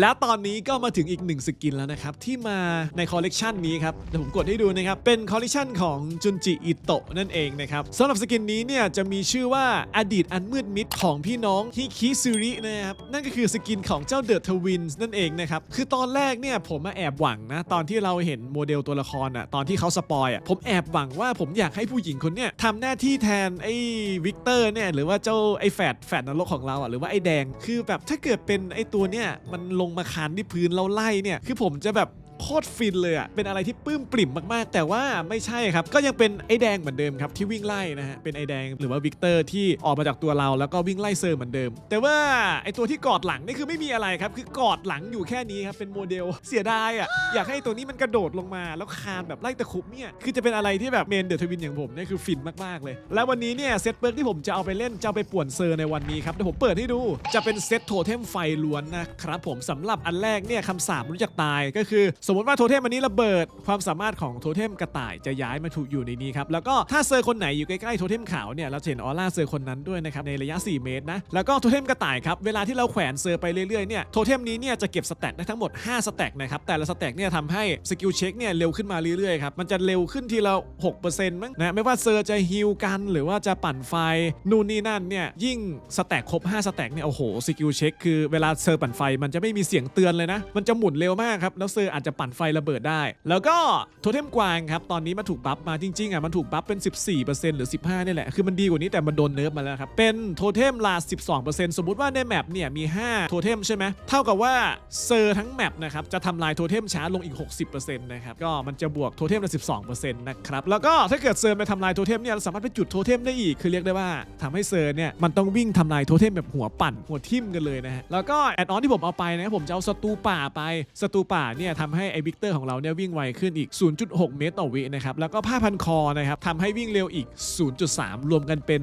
แล้วตอนนี้ก็มาถึงอีกหนึ่งสกินแล้วนะครับ ที่มาในคอลเลกชันนี้ครับเดี๋ยวผมกดให้ดูนะครับ เป็นคอลเลกชันของจุนจิอิโตะนั่นเองนะครับสำหรับสกินนี้เนี่ยจะมีชื่อว่าอดีตอันมืดมิดของพี่น้องฮิคิซูรินะครับนั่นก็คือสกินของเจ้าเดอะทวินส์นั่นเองนะครับคือตอนแรกเนี่ยผมมาแอบหวังนะตอนที่เราเห็นโมเดลตัวละครอะตอนที่เขาสปอยอะผมแอบหวังว่าผมอยากให้ผู้หญิงคนเนี้ยทำหน้าที่แทนไอ้วิกเตอร์เนี่ยหรือว่าเจ้าไอ้แฝดแฝดนรกของเราอะหรือว่าไอ้แดงคือแบบถ้าเกิดเป็นไอ้ตัวเนี่ยมันลงมาคานที่พื้นเราไล่เนี่ย คือผมจะแบบ โคตรฟินเลยอะเป็นอะไรที่ปลื้มปริ่มมากๆ แต่ว่าไม่ใช่ครับ ก็ยังเป็นไอ้แดงเหมือนเดิมครับที่วิ่งไล่นะฮะเป็นไอ้แดงหรือว่าวิกเตอร์ที่ออกมาจากตัวเราแล้วก็วิ่งไล่เซอร์เหมือนเดิม แต่ว่าไอ้ตัวที่กอดหลังนี่คือไม่มีอะไรครับ คือกอดหลังอยู่แค่นี้ครับเป็นโมเดลเสียดายอะอยากให้ตัวนี้มันกระโดดลงมา แล้วคานแบบไล่ตะคุบเนี่ยคือจะเป็นอะไรที่แบบเมนเดอะทวินอย่างผมเนี่ยคือฟินมากๆเลย แล้ววันนี้เนี่ยเซตเปิร์กที่ผมจะเอาไปเล่นจะไปป่วนเซอร์ในวันนี้ครับเดี๋ยวผมเปิดให้ดูจะเป็นเซตโทเทมไฟล้วนนะครับผมสำหรับอันแรกเนี่ยคำสาปรู้จักตายก็คือสมมติว่าโทเทมอันนี้ระเบิด ความสามารถของโทเทมกระต่ายจะย้ายมาถูกอยู่ในนี้ครับแล้วก็ถ้าเซอร์คนไหนอยู่ใกล้ๆโทเทมขาวเนี่ยเราจะเห็นออร่าเซอร์คนนั้นด้วยนะครับในระยะ 4 เมตรนะแล้วก็โทเทมกระต่ายครับเวลาที่เราแขวนเซอร์ไปเรื่อยๆเนี่ยโทเทมนี้เนี่ยจะเก็บสแต็กได้ทั้งหมด5สแต็กนะครับแต่ละสแต็กเนี่ยทำให้สกิลเช็คเนี่ยเร็วขึ้นมาเรื่อยๆครับมันจะเร็วขึ้นทีละ6%มั้งนะไม่ว่าเซอร์จะฮิลกันหรือว่าจะปั่นไฟนู่นนี่นั่นเนี่ยยิ่งสแต็กครบ5สแต็กเนี่ยโอ้โหสกิลเช็คคือเวลาเซอร์ปั่นไฟมันจะไม่มีเสียงเตือนเลยนะมันจะหมุนเร็วมากครับแล้วเซอร์อาจจะปั่นไฟระเบิดได้ แล้วก็โทเทมกวางครับตอนนี้มันถูกบัฟมาจริงๆอะมันถูกบัฟเป็น 14%หรือ 15นี่แหละคือมันดีกว่านี้แต่มันโดนเนิร์ฟมาแล้วครับเป็นโทเทมลา12%สมมุติว่าในแมปเนี่ยมี 5 โทเทมใช่ไหมเท่ากับว่าเซอร์ทั้งแมปนะครับจะทำลายโทเทมช้าลงอีก 60%นะครับก็มันจะบวกโทเทมละ12%นะครับแล้วก็ถ้าเกิดเซอร์ไปทำลายโทเทมเนี่ยเราสามารถไปจุดโทเทมได้อีกคือเรียกได้ว่าทำให้เซอร์เนี่ยมันต้องวิ่งทำลายโทเทมแบบหัวปั่นหัวทิ่มกันเลยนะฮะแล้วก็แอดออนที่ผมเอาไปนะผมจะเอาสตูป่าไปสตูป่าเนี่ยทำให้ไอ้วิกเตอร์ของเราเนี่ยวิ่งไวขึ้นอีก 0.6 เมตรต่อวินะครับ แล้วก็ผ้าพันคอนะครับทำให้วิ่งเร็วอีก 0.3 รวมกันเป็น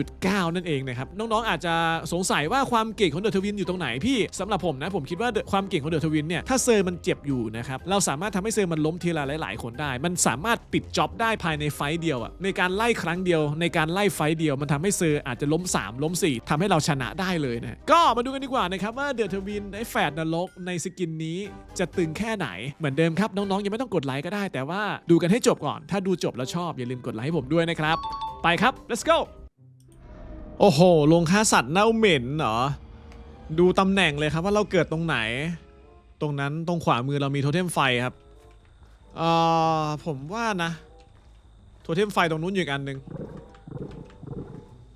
0.9 นั่นเองนะครับ น้องๆอาจจะสงสัยว่าความเก่งของเดอะทวินอยู่ตรงไหนพี่สำหรับผมนะ ผมคิดว่าความเก่งของเดอะทวินเนี่ยถ้าเซอร์มันเจ็บอยู่นะครับเราสามารถทำให้เซอร์มันล้มทีละหลาย ๆ คนได้ มันสามารถปิดจ็อบได้ภายในไฟต์เดียวอะในการไล่ครั้งเดียวในการไล่ไฟต์เดียว มันทำให้เซอร์อาจจะล้ม 3 ล้ม 4ทำให้เราชนะได้เลยนะก็มาดูกันดีกว่านะครับว่าเดอะทวินไอแฝดนรกในสกินนี้จะตึงแค่ไหนเหมือนเดิมครับน้องๆยังไม่ต้องกดไลค์ก็ได้ แต่ว่าดูกันให้จบก่อน ถ้าดูจบแล้วชอบอย่าลืมกดไลค์ให้ผมด้วยนะครับ ไปครับ let's go โอ้โหลงค่าสัตว์เน่าเหม็นเหรอ ดูตำแหน่งเลยครับว่าเราเกิดตรงไหน ตรงนั้นตรงขวามือเรามีโทเทมไฟครับเอ่อผมว่านะโทเทมไฟตรงนู้นอยู่อีกอันหนึ่ง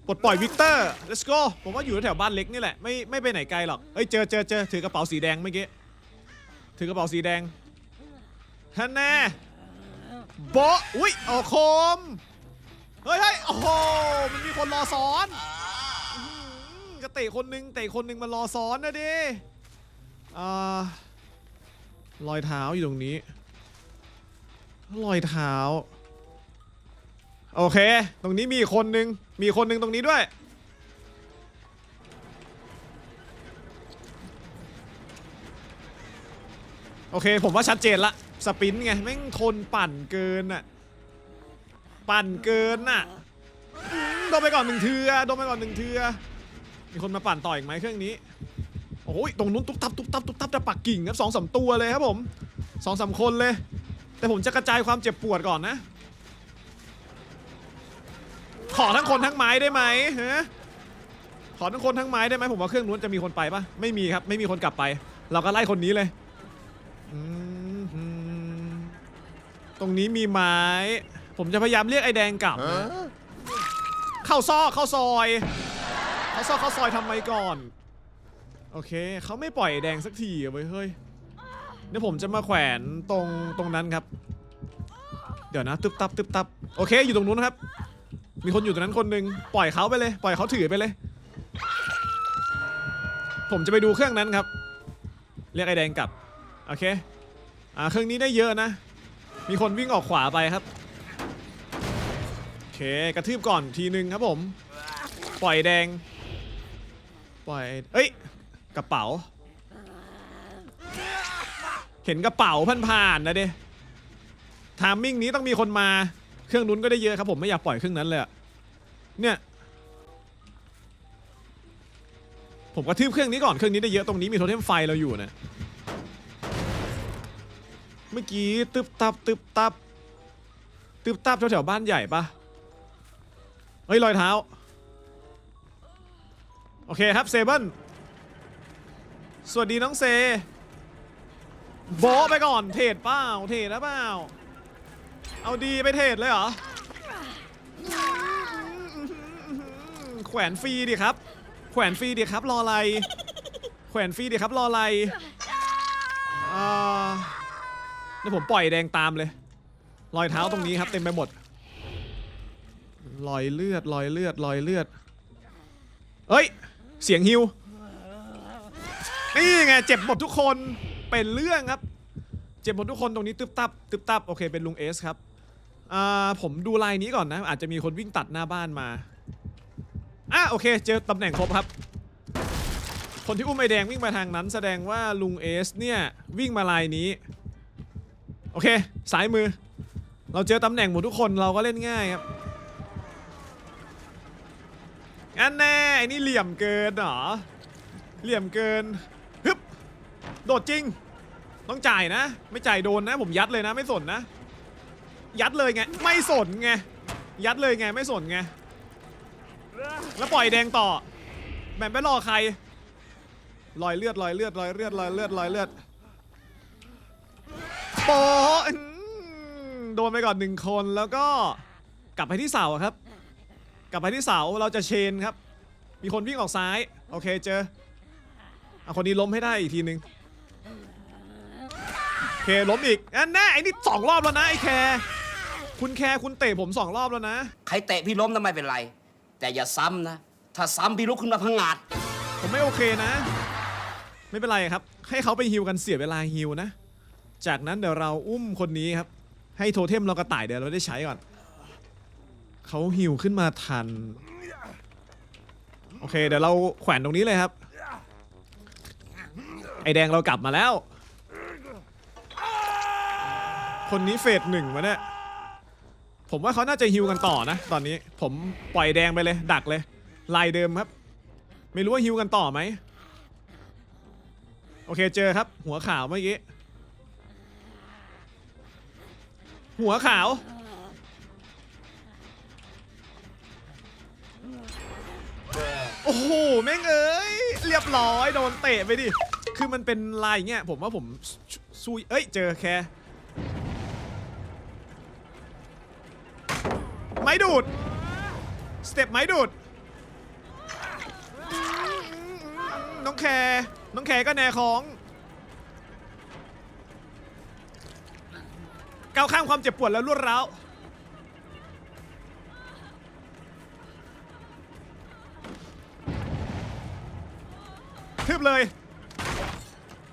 ปลดปล่อยวิกเตอร์ let's go ผมว่าอยู่แถวบ้านเล็กนี่แหละ ไม่ไม่ไปไหนไกลหรอกเอ้ย เจอเจอเจอถือกระเป๋าสีแดงเมื่อกี้ ถือกระเป๋าสีแดงฮันแน่โบะอุ้ยโอ้คม เฮ้ยเฮ้ยโอ้โห มันมีคนรอซ้อนกระเตะคนนึงเตะคนนึงมารอซ้อนนะดิอ่ารอยเท้าอยู่ตรงนี้ รอยเท้า โอเค ตรงนี้มีคนนึง มีคนนึงตรงนี้ด้วย โอเค ผมว่าชัดเจนละ สปรินต์ไง แม่งทนปั่นเกินอะปั่นเกินอะอืมโดนไปก่อนหนึ่งเทือโดนไปก่อนหนึ่งเทือมีคนมาปั่นต่ออีกไหมเครื่องนี้ โอ้ยตรงนู้นตุ๊บตับตุ๊บตับตุ๊บตับจะปักกิ่งครับสองสามตัวเลยครับผมสองสามคนเลย แต่ผมจะกระจายความเจ็บปวดก่อนนะ ขอทั้งคนทั้งไม้ได้ไหมฮะขอทั้งคนทั้งไม้ได้ไหมผมว่าเครื่องนู้นจะมีคนไปปะไม่มีครับ ไม่มีคนกลับไป เราก็ไล่คนนี้เลยอืมอืม ตรงนี้มีไม้ ผมจะพยายามเรียกไอ้แดงกลับนะเข้าซอกเข้าซอยเข้าซอกเข้าซอยทำไมก่อน โอเคเขาไม่ปล่อยไอ้แดงสักทีอะเว้ยเฮ้ยเดี๋ยวผมจะมาแขวนตรงตรงนั้นครับ เดี๋ยวนะตึบตับตึบตับโอเคอยู่ตรงนู้นครับ มีคนอยู่ตรงนั้นคนหนึ่งปล่อยเขาไปเลย ปล่อยเขาถือไปเลย ผมจะไปดูเครื่องนั้นครับ เรียกไอ้แดงกลับ โอเคอ่าเครื่องนี้ได้เยอะนะ มีคนวิ่งออกขวาไปครับโอเคกระทืบก่อนทีนึงครับผม ปล่อยแดง ปล่อยเอ้ยกระเป๋า เห็นกระเป๋าผ่านๆนะเด้ทามมิ่งนี้ต้องมีคนมาเครื่องนู้นก็ได้เยอะครับผมไม่อยากปล่อยเครื่องนั้นเลยเนี่ยผมกระทืบเครื่องนี้ก่อนเครื่องนี้ได้เยอะตรงนี้มีโทเทมไฟเราอยู่นะ เมื่อกี้ตึบตับตึบตับตึบตับแถวๆบ้านใหญ่ปะเฮ้ยรอยเท้า โอเคครับเซเบิลสวัสดีน้องเซโบไปก่อนเทรดเปล่าเทรดแล้วเปล่า เอาดีไปเทรดเลยเหรอ แขวนฟรีดิครับ แขวนฟรีดิครับรออะไร แขวนฟรีดิครับรออะไรอ่า ดี๋ยวผมปล่อยแดงตามเลย รอยเท้าตรงนี้ครับเต็มไปหมด รอยเลือดรอยเลือดรอยเลือดเอ้ย เสียงฮิว นี่ไงเจ็บหมดทุกคน เป็นเรื่องครับ เจ็บหมดทุกคนตรงนี้ตึบตับตึบตับโอเคเป็นลุงเอสครับ อ่าผมดูลายนี้ก่อนนะ อาจจะมีคนวิ่งตัดหน้าบ้านมา อะโอเค เจอตำแหน่งครบครับคนที่อุ้มไอแดงวิ่งมาทางนั้นแสดงว่าลุงเอสเนี่ย วิ่งมาลายนี้ โอเคซ้ายมือ เราเจอตำแหน่งหมดทุกคนเราก็เล่นง่ายครับอันแน่ไอ้นี่เหลี่ยมเกินเหรอเหลี่ยมเกินฮึบโดดจริง ต้องจ่ายนะ ไม่จ่ายโดนนะ ผมยัดเลยนะ ไม่สนนะ ยัดเลยไง ไม่สนไง ยัดเลยไง ไม่สนไง แล้วปล่อยแดงต่อ แบ่งไปรอใครรอยเลือดรอยเลือดรอยเลือดรอยเลือดรอยเลือด โดนไปก่อนหนึ่งคนแล้วก็กลับไปที่เสาครับ กลับไปที่เสาเราจะเชนครับ มีคนวิ่งออกซ้าย โอเคเจอเอาคนนี้ล้มให้ได้อีกทีหนึ่งโอเคล้มอีกอันแน่ไอ้นี่สองรอบแล้วนะไอ้แคร์คุณแคร์คุณเตะผมสองรอบแล้วนะ ใครเตะพี่ล้มนะไม่เป็นไร แต่อย่าซ้ำนะ ถ้าซ้ำพี่ลุกขึ้นมาพังงาดผมไม่โอเคนะ ไม่เป็นไรครับ ให้เขาไปฮิวกันเสียเวลาฮิวนะ จากนั้นเดี๋ยวเราอุ้มคนนี้ครับ ให้โทเทมเรากระต่ายเดี๋ยวเราได้ใช้ก่อน เขาฮิวขึ้นมาทัน โอเค เดี๋ยวเราแขวนตรงนี้เลยครับ ไอแดงเรากลับมาแล้ว คนนี้เฟสหนึ่งวะเนี่ย ผมว่าเขาน่าจะฮิวกันต่อนะ ตอนนี้ผมปล่อยแดงไปเลย ดักเลย ลายเดิมครับ ไม่รู้ว่าฮิวกันต่อไหม โอเคเจอครับ หัวข่าวเมื่อกี้ หัวขาว โอ้โห แม่งเอ้ย เรียบร้อย โดนเตะไปดิ คือมันเป็นลายเงี้ย ผมว่าผมซุยเอ้ย เจอแค่ไม้ดูด สเต็ปไม้ดูด น้องแคร์น้องแคร์ก็แนของ ก้าวข้ามความเจ็บปวดแล้วรวดร้าวทึบเลย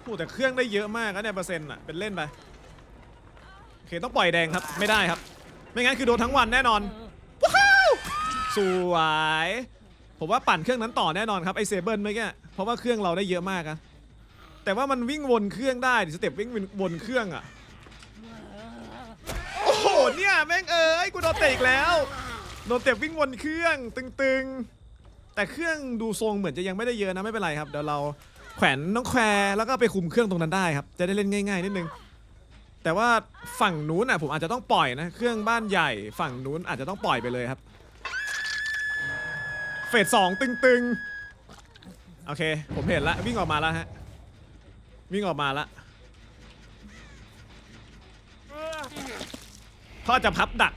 โอ้แต่เครื่องได้เยอะมากนะเนี่ยเปอร์เซ็นต์อะเป็นเล่นไปโอเคต้องปล่อยแดงครับ ไม่ได้ครับ ไม่งั้นคือโดนทั้งวันแน่นอนว้าวสวย ผมว่าปั่นเครื่องนั้นต่อแน่นอนครับไอเซเบิลเมื่อกี้เพราะว่าเครื่องเราได้เยอะมากอะแต่ว่ามันวิ่งวนเครื่องได้สเต็ปวิ่งวนเครื่องอะ แม่งเอ้ยกูโดนเตะอีกแล้วโดนเตะวิ่งวนเครื่องตึงๆ แต่เครื่องดูทรงเหมือนจะยังไม่ได้เยอะนะไม่เป็นไรครับเดี๋ยวเราแขวนน้องแควร์แล้วก็ไปคุมเครื่องตรงนั้นได้ครับ จะได้เล่นง่ายๆนิดนึงแต่ว่าฝั่งนู้นอะผมอาจจะต้องปล่อยนะเครื่องบ้านใหญ่ฝั่งนู้นอาจจะต้องปล่อยไปเลยครับ เฟสสองตึงๆโอเค ผมเห็นละวิ่งออกมาแล้วฮะวิ่งออกมาละ เขาอจจะพับดัก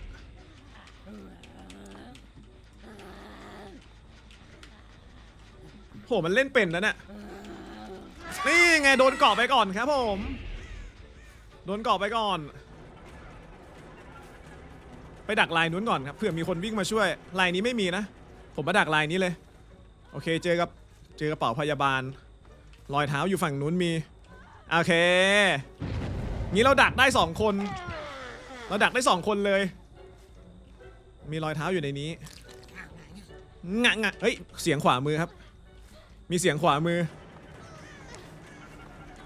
โห มันเล่นเป็นแล้วเนี่ยนี่ไงโดนเกาะไปก่อนครับผม โดนเกาะไปก่อน ไปดักลายนู้นก่อนครับเผื่อมีคนวิ่งมาช่วย ลายนี้ไม่มีนะ ผมมาดักลายนี้เลย โอเคเจอกับเจอกระเป๋าพยาบาล รอยเท้าอยู่ฝั่งนู้นมี โอเค งี้เราดักได้สองคน เราดักได้สองคนเลย มีรอยเท้าอยู่ในนี้งะงะเฮ้ย เสียงขวามือครับ มีเสียงขวามือ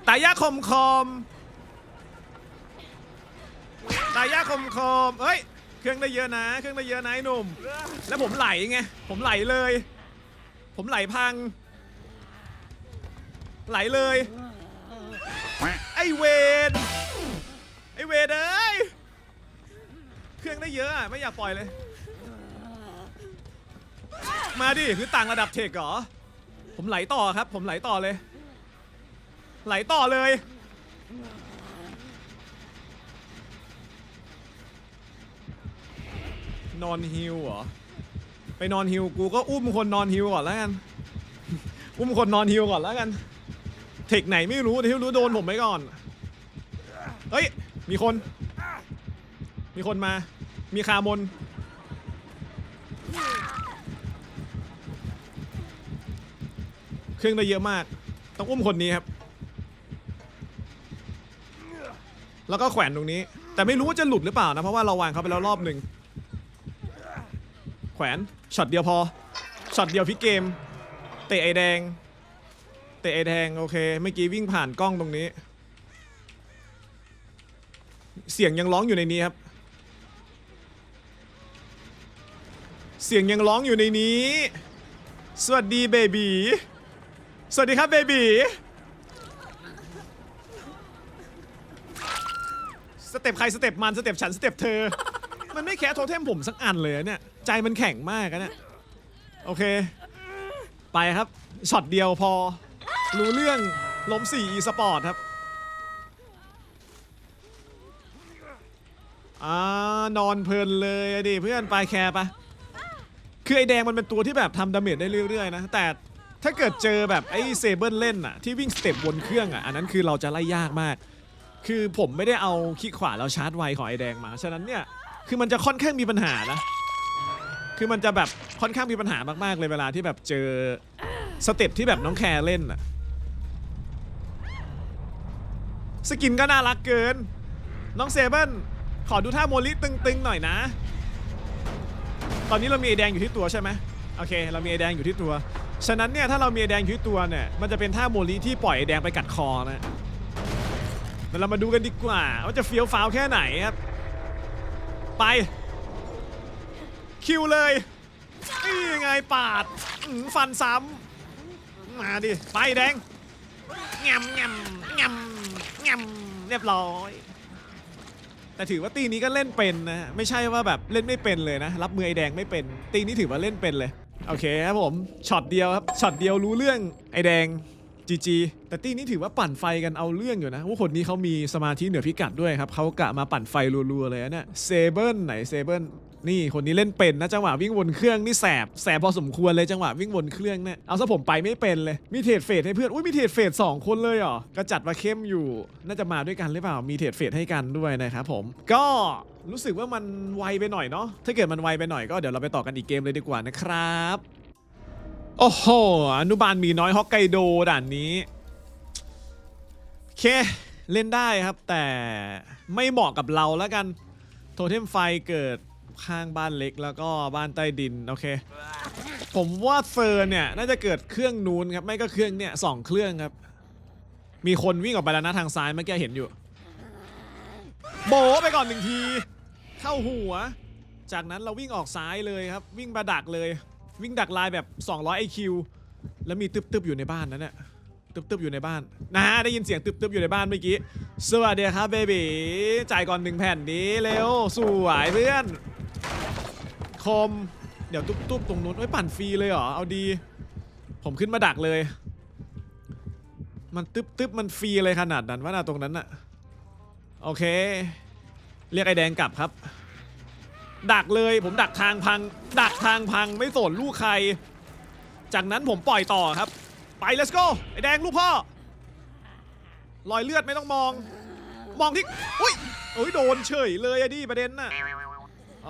ตายาคมคอม ตายาคมคอมเอ้ย เครื่องได้เยอะนะ เครื่องได้เยอะนะไอ้หนุ่ม แล้วผมไหลไง ผมไหลเลย ผมไหลพัง ไหลเลย ไอเวนเวทเอ้ยเครื่อ งได้เยอะอะไม่อยากปล่อยเลย มาดิคือต่างระดับเทคเหรอ ผมไหลต่อครับ ผมไหลต่อเลย ไหลต่อเลย นอนฮิวเหรอ ไปนอนฮิวกูก็อุ้มคนนอนฮิวก่อนแล้วกัน อุ้มคนนอนฮิวก่อนแล้วกัน เทคไหนไม่รู้ที่รู้โดนผมไปก่อน เฮ้ย มีคน มีคนมา มีคามน เครื่องได้เยอะมาก ต้องอุ้มคนนี้ครับ แล้วก็แขวนตรงนี้ แต่ไม่รู้ว่าจะหลุดหรือเปล่านะ เพราะว่าเราวางเขาไปแล้วรอบหนึ่ง แขวนช็อตเดียวพอ ช็อตเดียวพิกเกม เตะไอแดง เตะไอแดง โอเค เมื่อกี้วิ่งผ่านกล้องตรงนี้ เสียงยังร้องอยู่ในนี้ครับ เสียงยังร้องอยู่ในนี้ สวัสดีเบบีสวัสดีครับเบบีสเต็ปใครสเต็ปมันสเต็ปฉันสเต็ปเธอ มันไม่แค่โทเทมผมสักอันเลยอะเนี่ย ใจมันแข็งมากอะเนี่ย โอเค ไปครับช็อตเดียวพอ รู้เรื่องล้ม4 e สปอร์ตครับ อ่านอนเพลินเลยอะดิเพื่อนไปแคร์ปะ คือไอแดงมันเป็นตัวที่แบบทำดาเมจได้เรื่อยๆนะ แต่ถ้าเกิดเจอแบบไอ้เซเบิลเล่นอะที่วิ่งสเต็ปบนเครื่องอะอันนั้นคือเราจะไล่ยากมาก คือผมไม่ได้เอาขี้ขวาแล้วชาร์จไวของไอแดงมา ฉะนั้นเนี่ยคือมันจะค่อนข้างมีปัญหานะ คือมันจะแบบค่อนข้างมีปัญหามากๆเลยเวลาที่แบบเจอสเต็ปที่แบบน้องแคร์เล่นอะสกินก็น่ารักเกิน น้องเซเบิลขอดูท่าโมลิตึงๆหน่อยนะ ตอนนี้เรามีแดงอยู่ที่ตัวใช่ไหมโอเค เรามีแดงอยู่ที่ตัว ฉะนั้นเนี่ยถ้าเรามีแดงอยู่ที่ตัวเนี่ยมันจะเป็นท่าโมลิที่ปล่อยแดงไปกัดคอนะเดี๋ยวเรามาดูกันดีกว่าว่าจะเฟี้ยวฟ้าวแค่ไหนครับไป คิวเลยนี่ไงปาดฟันซ้ำมาดิไปแดงแงำงำงำงำเรียบร้อย แต่ถือว่าตีนี้ก็เล่นเป็นนะไม่ใช่ว่าแบบเล่นไม่เป็นเลยนะ รับมือไอแดงไม่เป็น ตีนี้ถือว่าเล่นเป็นเลยโอเคครับผมช็อตเดียวครับช็อตเดียวรู้เรื่องไอแดงจีจีแต่ตีนี้ถือว่าปั่นไฟกันเอาเรื่องอยู่นะว่าคนนี้เขามีสมาธิเหนือพิกัดด้วยครับเขากะมาปั่นไฟรัวๆเลยนะเนี่ยเซเบิลไหนเซเบิล นี่คนนี้เล่นเป็นนะจังหวะวิ่งวนเครื่องนี่แสบแสบพอสมควรเลยจังหวะวิ่งวนเครื่องเนี่ยเอาซะผมไปไม่เป็นเลยมีเทรดเฟดให้เพื่อนอุ้ยมีเทรดเฟดสองคนเลยเหรอก็จัดมาเข้มอยู่ น่าจะมาด้วยกันหรือเปล่ามีเทรดเฟดให้กันด้วยนะครับผมก็รู้สึกว่ามันไวไปหน่อยเนาะถ้าเกิดมันไวไปหน่อยก็เดี๋ยวเราไปต่อกันอีกเกมเลยดีกว่านะครับโอ้โหอนุบาลมีน้อยฮอกไกโดด่านนี้โอเคเล่นได้ครับแต่ไม่เหมาะกับเราแล้วกัน โทเทมไฟเกิด ข้างบ้านเล็กแล้วก็บ้านใต้ดินโอเค ผมว่าเซอร์เนี่ยน่าจะเกิดเครื่องนู้นครับไม่ก็เครื่องเนี่ยสองเครื่องครับ มีคนวิ่งออกไปแล้วนะทางซ้ายเมื่อกี้เห็นอยู่ โบไปก่อนหนึ่งที เข้าหัว จากนั้นเราวิ่งออกซ้ายเลยครับ วิ่งมาดักเลย วิ่งดักลายแบบ 200 IQ แล้วมีตึบๆอยู่ในบ้านนั้นเนี่ยตึบๆอยู่ในบ้านนะฮะได้ยินเสียงตึบๆอยู่ในบ้านเมื่อกี้สวัสดีครับเบบีจ่ายก่อนหนึ่งแผ่นนี้เร็วสวยเพื่อน คมเดี๋ยวตุ๊บๆตรงนู้นไว้ปั่นฟรีเลยเหรอ เอาดี ผมขึ้นมาดักเลย มันตึ๊บๆมันฟรีเลยขนาดนั้นว่าน่ะตรงนั้นน่ะโอเค เรียกไอ้แดงกลับครับ ดักเลยผมดักทางพัง ดักทางพังไม่สนลูกใคร จากนั้นผมปล่อยต่อครับ ไป let's go ไอ้แดงลูกพ่อรอยเลือดไม่ต้องมอง มองที่อุ้ยเอ้ยโดนเฉยเลยอะดิประเด็นน่ะ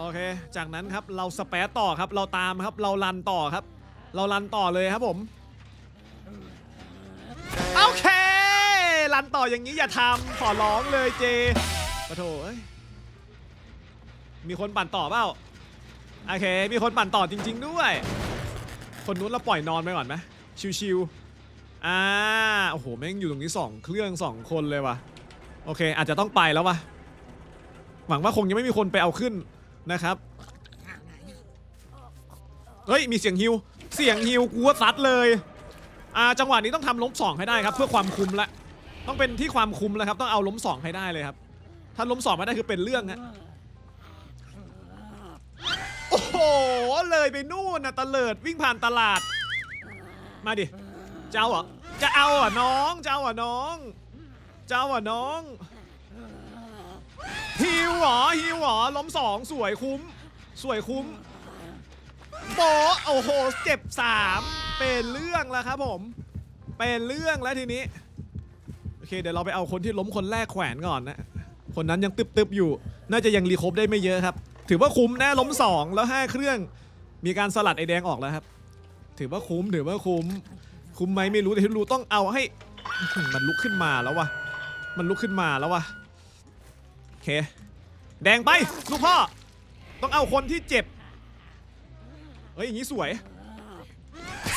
โอเค จากนั้นครับเราสเปซต่อครับเราตามครับเรารันต่อครับ เรารันต่อเลยครับผมโอเครันต่ออย่างนี้อย่าทำขอร้องเลยเจปะโถอ้ยมีคนปั่นต่อเปล่าโอเค มีคนปั่นต่อจริง ๆ ด้วย คนนู้นเราปล่อยนอนไปก่อนไหมชิวๆอ่าโอ้โหแม่งอยู่ตรงนี้2เครื่อง2คนเลยว่ะโอเค อาจจะต้องไปแล้วว่ะหวังว่าคงยังไม่มีคนไปเอาขึ้น นะครับ เฮ้ย มีเสียงฮิว เสียงฮิวกูว่าซัดเลยอ่าจังหวะนี้ต้องทำล้มสองให้ได้ครับ เพื่อความคุมละ ต้องเป็นที่ความคุมแล้วครับ ต้องเอาล้มสองให้ได้เลยครับ ถ้าล้มสองไม่ได้คือเป็นเรื่องฮะโอ้โห เลยไปนู่นนะตะเลิดวิ่งผ่านตลาด มาดิ เจ้าเหรอจะเอาอะน้อง เจ้าอะน้อง เจ้าอะน้อง ฮิวเหรอฮิวเหรอล้มสองสวยคุ้ม สวยคุ้มโปะโอ้โหเจ็บสามเป็นเรื่องแล้วครับผม เป็นเรื่องแล้วทีนี้ โอเค เดี๋ยวเราไปเอาคนที่ล้มคนแรกแขวนก่อนนะ คนนั้นยังตึบๆอยู่ น่าจะยังรีคบได้ไม่เยอะครับ ถือว่าคุ้มแน่ล้มสองแล้วห้าเครื่อง มีการสลัดไอแดงออกแล้วครับ ถือว่าคุ้มถือว่าคุ้ม คุ้มไหมไม่รู้แต่ที่รู้ต้องเอาให้ มันลุกขึ้นมาแล้ววะมันลุกขึ้นมาแล้ววะ เคแดงไปลูกพ่อ ต้องเอาคนที่เจ็บ เฮ้ย อย่างนี้สวย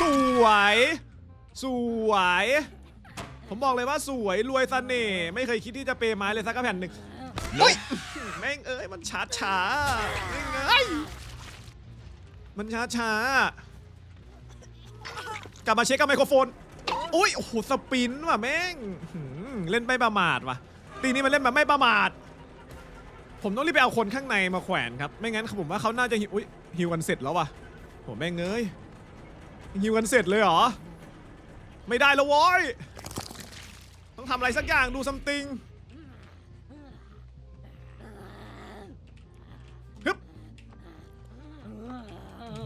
สวย สวย ผมบอกเลยว่าสวยรวยเสน่ห์ไม่เคยคิดที่จะเปย์ไม้เลยสักกระแผ่นหนึ่งเฮ้ยแม่งเอ้ย มันช้าช้าแม่งเอ้ยมันช้าช้ากลับมาเช็คกับไมโครโฟนอุ้ยโอ้โหสปินว่ะแม่งหืมเล่นไม่ประมาทว่ะตีนี้มันเล่นแบบไม่ประมาท ผมต้องรีบไปเอาคนข้างในมาแขวนครับ ไม่งั้นผมว่าเขาน่าจะหิวอุ้ยหิวกันเสร็จแล้วว่ะผมแม่งเอ้ยหิวกันเสร็จเลยเหรอ ไม่ได้แล้วโว้ยต้องทำอะไรสักอย่างดูซัมติงฮึบ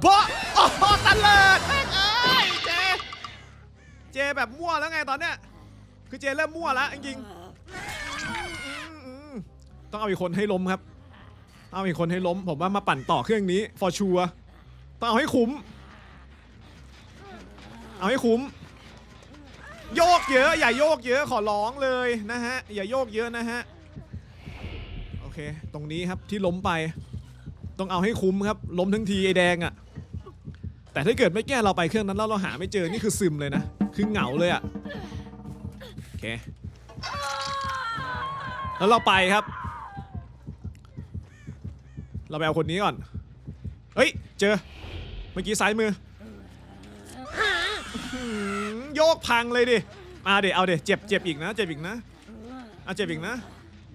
บะโอ้โหตะเลิดแม่งเอ้ยเจ เจแบบมั่วแล้วไงตอนเนี้ย คือเจเริ่มมั่วแล้วจริงๆ ต้องเอาอีกคนให้ล้มครับเอาอีกคนให้ล้ม ผมว่ามาปั่นต่อเครื่องนี้ for sure ต้องเอาให้คุ้ม เอาให้คุ้ม โยกเยอะ อย่าโยกเยอะขอร้องเลยนะฮะ อย่าโยกเยอะนะฮะ โอเค ตรงนี้ครับที่ล้มไป ต้องเอาให้คุ้มครับ ล้มทั้งทีไอแดงอะ่ะ แต่ถ้าเกิดไม่แก้เราไปเครื่องนั้นแล้วเราหาไม่เจอ นี่คือซึมเลยนะ คือเหงาเลยอะ่ะ โอเค แล้วเราไปครับ เราไปเอาคนนี้ก่อน เฮ้ย เจอ เมื่อกี้ซ้ายมือโยกพังเลยดิ มาเดี๋ยวเอาเดี๋ยวเจ็บเจ็บอีกนะ เจ็บอีกนะอะเจ็บอีกนะ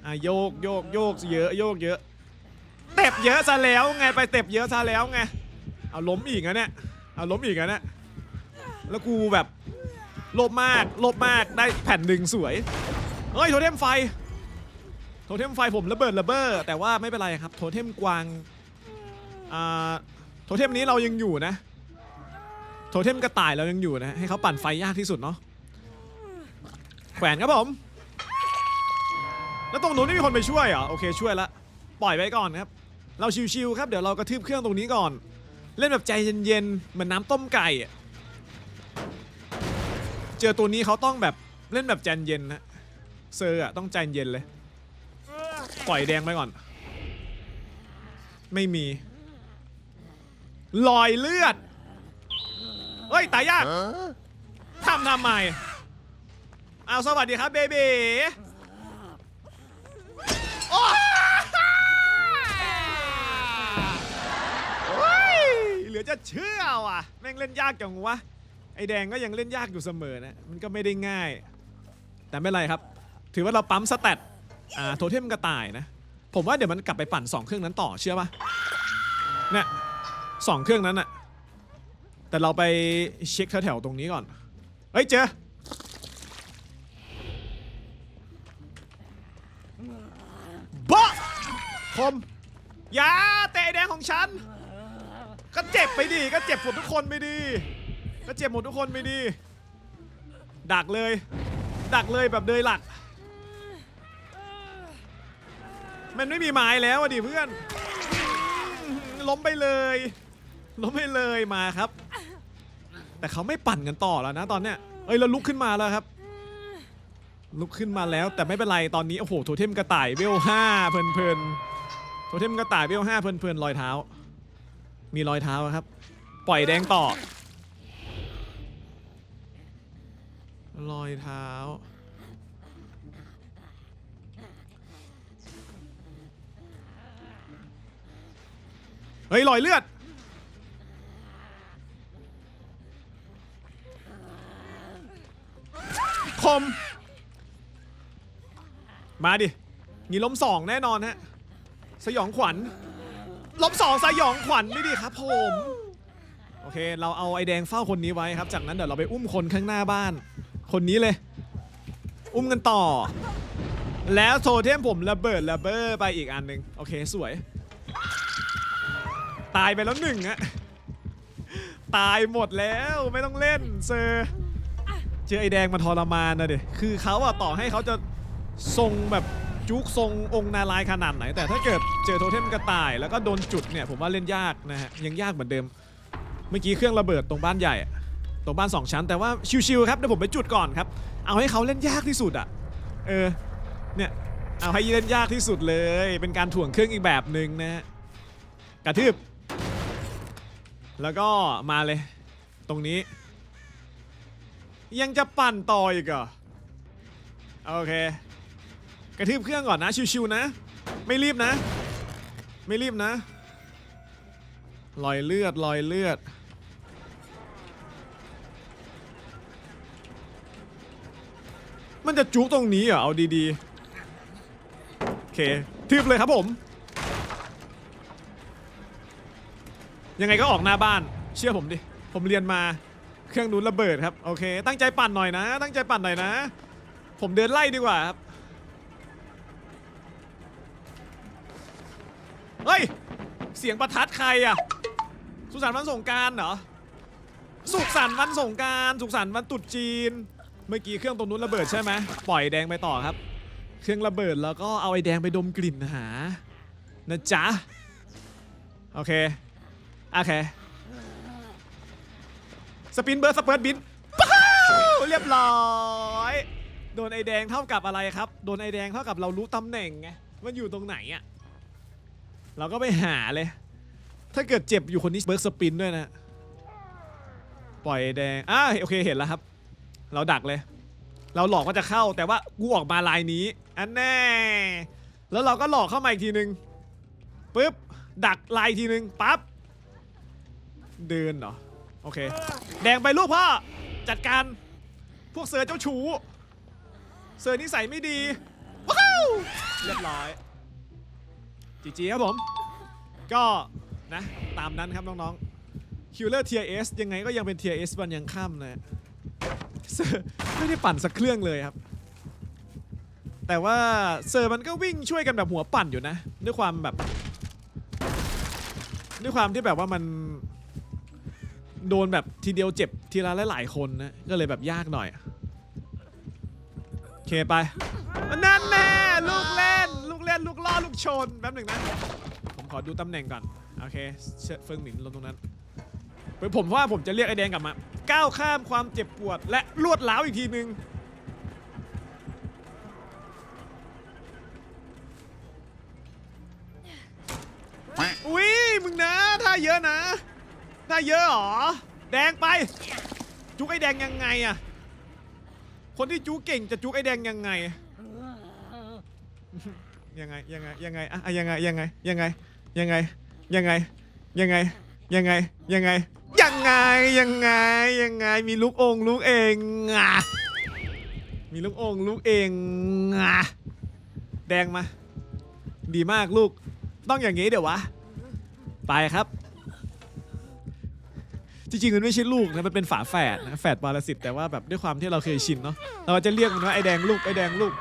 อะโยกโยกโยกเยอะโยกเยอะ เต็บเยอะซะแล้วไงไปเต็บเยอะซะแล้วไง เอาล้มอีกนะเนี่ย เอาล้มอีกนะเนี่ย แล้วกูแบบโลภมากโลภมากได้แผ่นหนึ่งสวย เฮ้ยโทเทมไฟ ทเทมไฟผมระเบิดระเบ้อแต่ว่าไม่เป็นไรครับโทเทมกวางอ่าโทเทมนี้เรายังอยู่นะ โทเทมกระต่ายเรายังอยู่นะ ให้เขาปั่นไฟยากที่สุดเนาะแขวนครับผม แล้วตรงนู้นไม่มีคนไปช่วยเหรอโอเคช่วยละปล่อยไว้ก่อนครับ เราชิวๆครับเดี๋ยวเรากระทืบเครื่องตรงนี้ก่อน เล่นแบบใจเย็นๆเหมือนน้ำต้มไก่อะเจอตัวนี้เขาต้องแบบเล่นแบบใจเย็นนะเซอร์อะต้องใจเย็นเลย ปล่อยแดงไปก่อน ไม่มีรอยเลือด เฮ้ย ตายยากทำทำไมเอาสวัสดีครับเบบีโอ้เฮ้ยเหลือจะเชื่อว่ะ แม่งเล่นยากจังวะ ไอแดงก็ยังเล่นยากอยู่เสมอนะ มันก็ไม่ได้ง่าย แต่ไม่ไรครับ ถือว่าเราปั๊มสแตท อ่าโทเทมกระต่ายนะ ผมว่าเดี๋ยวมันกลับไปปั่น 2 เครื่องนั้นต่อเชื่อปะเนี่ยสองเครื่องนั้นอะแต่เราไปเช็คแถวๆตรงนี้ก่อน เฮ้ยเจอบะคมยาเตะแดงของฉัน ก็เจ็บไปดิก็เจ็บหมดทุกคนไปดิก็เจ็บหมดทุกคนไปดิดักเลย ดักเลยแบบเดยหลัก มันไม่มีไม้แล้วอะดิเพื่อนล้มไปเลย ล้มไปเลยมาครับ แต่เขาไม่ปั่นกันต่อแล้วนะตอนเนี้ยเอ้ยเราลุกขึ้นมาแล้วครับ ลุกขึ้นมาแล้วแต่ไม่เป็นไรตอนนี้โอ้โหโทเทมกระต่ายเวลห้าเพลินๆโทเทมกระต่ายเวลห้าเพลินๆรอยเท้า มีรอยเท้าครับ ปล่อยแดงต่อรอยเท้า เฮ้ยรอยเลือด คม มาดิมีล้มสองแน่นอนฮะ สยองขวัญ ล้มสองสยองขวัญไม่ดีครับผม โอเค เราเอาไอแดงเฝ้าคนนี้ไว้ครับ จากนั้นเดี๋ยวเราไปอุ้มคนข้างหน้าบ้าน คนนี้เลย อุ้มกันต่อ แล้วโทเทมผมระเบิดระเบ้อไปอีกอันหนึ่งโอเคสวย ตายไปแล้วหนึ่งอะตายหมดแล้วไม่ต้องเล่นเซอร์เจอไอแดงมาทรมานนะเด็คือเขาอะต่อให้เขาจะทรงแบบจุกทรงองค์นารายขนาดไหน แต่ถ้าเกิดเจอโทเทมกระต่ายแล้วก็โดนจุดเนี่ยผมว่าเล่นยากนะฮะยังยากเหมือนเดิม เมื่อกี้เครื่องระเบิดตรงบ้านใหญ่ตรงบ้านสองชั้น แต่ว่าชิวๆครับเดี๋ยวผมไปจุดก่อนครับ เอาให้เขาเล่นยากที่สุดอะเออเนี่ยเอาให้เล่นยากที่สุดเลย เป็นการถ่วงเครื่องอีกแบบหนึ่งนะฮะกระทืบ แล้วก็มาเลย ตรงนี้ ยังจะปั่นต่ออีกเหรอโอเค กระทืบเครื่องก่อนนะชิวๆนะ ไม่รีบนะ ไม่รีบนะรอยเลือดรอยเลือด มันจะจุกตรงนี้เหรอเอาดีๆโอเคทืบเลยครับผม ยังไงก็ออกหน้าบ้าน เชื่อผมดิ ผมเรียนมา เครื่องนู้นระเบิดครับ โอเค ตั้งใจปั่นหน่อยนะ ตั้งใจปั่นหน่อยนะ ผมเดินไล่ดีกว่าครับ เฮ้ย เสียงประทัดใครอะสุสานต์วันสงการเหรอ สุขสันต์วันสงการสุขสันต์วันตรุษจีน เมื่อกี้เครื่องตรงนู้นระเบิดใช่ไหมปล่อยแดงไปต่อครับ เครื่องระเบิดแล้วก็เอาไอ้แดงไปดมกลิ่นหา นะจ๊ะ โอเค โอเค สปินเบิร์ดสเปิร์ดบินป๊าเรียบร้อยโดนไอแดงเท่ากับอะไรครับ โดนไอแดงเท่ากับเรารู้ตำแหน่งไงมันอยู่ตรงไหนอะเราก็ไปหาเลย ถ้าเกิดเจ็บอยู่คนนี้เบิร์กสปินด้วยนะ ปล่อยแดงอ่าโอเคเห็นแล้วครับ เราดักเลย เราหลอกว่าจะเข้าแต่ว่ากูออกมาลายนี้ อันแน่ แล้วเราก็หลอกเข้ามาอีกทีนึงปุ๊บ ดักลายทีนึงปั๊บ เดินเหรอ โอเค แดงไปลูกพ่อ จัดการพวกเสือเจ้าชู้เสือนิสัยไม่ดี ว้าว เรียบร้อย จีจีครับผม ก็นะ ตามนั้นครับน้องๆคิวเลอร์เทียเอสยังไงก็ยังเป็นเทียเอสวันยังค่ำนะเซอร์ไม่ได้ปั่นสักเครื่องเลยครับ แต่ว่าเซอร์มันก็วิ่งช่วยกันแบบหัวปั่นอยู่นะ ด้วยความแบบ ด้วยความที่แบบว่ามัน โดนแบบทีเดียวเจ็บทีละหลายๆคนนะ ก็เลยแบบยากหน่อย โอเคไป นั่นแน่ลูกเล่น ลูกเล่น ลูกล่อ ลูกชน แป๊บหนึ่งนะ ผมขอดูตำแหน่งก่อน โอเคเชฟิงหมินลงตรงนั้นเฮ้ยผมว่าผมจะเรียกไอแดงกลับมาก้าวข้ามความเจ็บปวด และลวดล้าวอีกทีหนึ่งอุ้ยมึงนะถ้าเยอะนะ ถ้าเยอะหรอ แดงไป จุกไอแดงยังไงอะคนที่จุกเก่งจะจุกไอแดงยังไง ยังไงยังไงยังไงอะยังไงยังไงยังไงยังไงยังไงยังไงยังไงยังไงยังไงยังไงยังไงมีลูกองลูกเองอะมีลูกองลูกเองอะแดงมา ดีมากลูก ต้องอย่างงี้เดี๋ยววะ ไปครับ จริงๆมันไม่ใช่ลูกนะมันเป็นฝาแฝดนะแฝดปรสิตแต่ว่าแบบด้วยความที่เราเคยชินเนาะเราจะเรียกมันว่าไอแดงลูกไอแดงลูก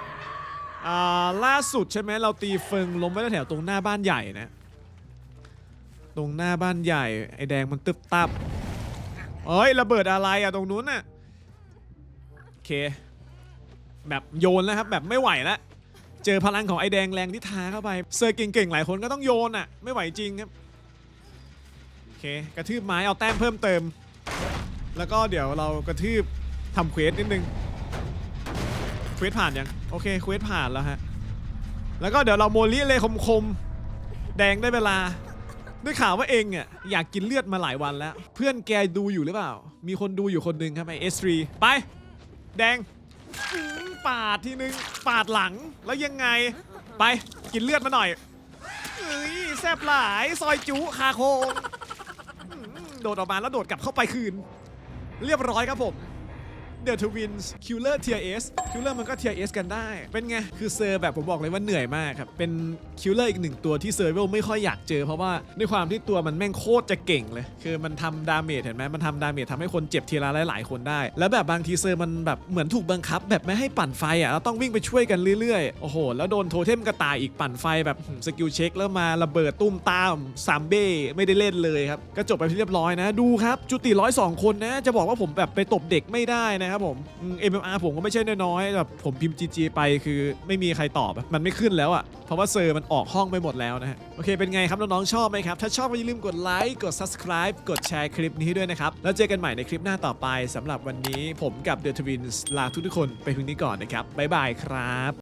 อ่าล่าสุดใช่ไหมเราตีเฟิงล้มไว้แถวตรงหน้าบ้านใหญ่นะ ตรงหน้าบ้านใหญ่ ไอแดงมันตึบตับเอ้ยระเบิดอะไรอะตรงนู้นน่ะโอเคแบบโยนแล้วครับแบบไม่ไหวแล้วเจอพลังของไอแดงแรงที่ทาเข้าไปเซอร์เก่งๆหลายคนก็ต้องโยนอะไม่ไหวจริงครับ เคกระทืบไม้เอาแต้มเพิ่มเติม แล้วก็เดี๋ยวเรากระทืบทำเควสนิดนึงเควสผ่านยังโอเคเควสผ่านแล้วฮะแล้วก็เดี๋ยวเราโมลิเลยคมๆแดงได้เวลาได้ข่าวว่าเองอะอยากกินเลือดมาหลายวันแล้ว เพื่อนแกดูอยู่หรือเปล่า มีคนดูอยู่คนหนึ่งครับไอเอสรีไป แดงปาดทีนึงปาดหลังแล้วยังไงไปกินเลือดมาหน่อยเอ้ยแซบหลายซอยจุคาโคง โดดออกมาแล้วโดดกลับเข้าไปคืน เรียบร้อยครับผม The Twins Killer Tier S Killer มันก็ Tier S กันได้ เป็นไง คือเซอร์แบบผมบอกเลยว่าเหนื่อยมากครับ เป็น Killer อีกหนึ่งตัวที่เซอร์เวลไม่ค่อยอยากเจอ เพราะว่าในความที่ตัวมันแม่งโคตรจะเก่งเลย คือมันทำดาเมจเห็นไหมมันทำดาเมจทำให้คนเจ็บทีละหลายๆคนได้ แล้วแบบบางทีเซอร์มันแบบเหมือนถูกบังคับ แบบไม่ให้ปั่นไฟอะแล้วต้องวิ่งไปช่วยกันเรื่อยๆ โอ้โห แล้วโดนโทเทมกระต่ายอีกปั่นไฟแบบสกิลเช็คแล้วมาระเบิดตุ้มตามซัมเบ้ไม่ได้เล่นเลยครับก็จบไปที่เรียบร้อยนะ ดูครับจุติร้อยสองคนนะจะบอกว่าผมแบบไปตบเด็กไม่ได้นะครับผมอืม MMR ผมก็ไม่ใช่น้อยๆแบบผมพิมพ์ GG ไปคือไม่มีใครตอบมันไม่ขึ้นแล้วอะเพราะว่าเซอร์มันออกห้องไปหมดแล้วนะฮะโอเคเป็นไงครับน้องๆชอบไหมครับ ถ้าชอบก็อย่าลืมกดไลค์กด subscribe กดแชร์คลิปนี้ด้วยนะครับ แล้วเจอกันใหม่ในคลิปหน้าต่อไปสำหรับวันนี้ผมกับ The Twins ลาทุกๆคนไปเพียงนี้ก่อนนะครับบ๊ายบายครับ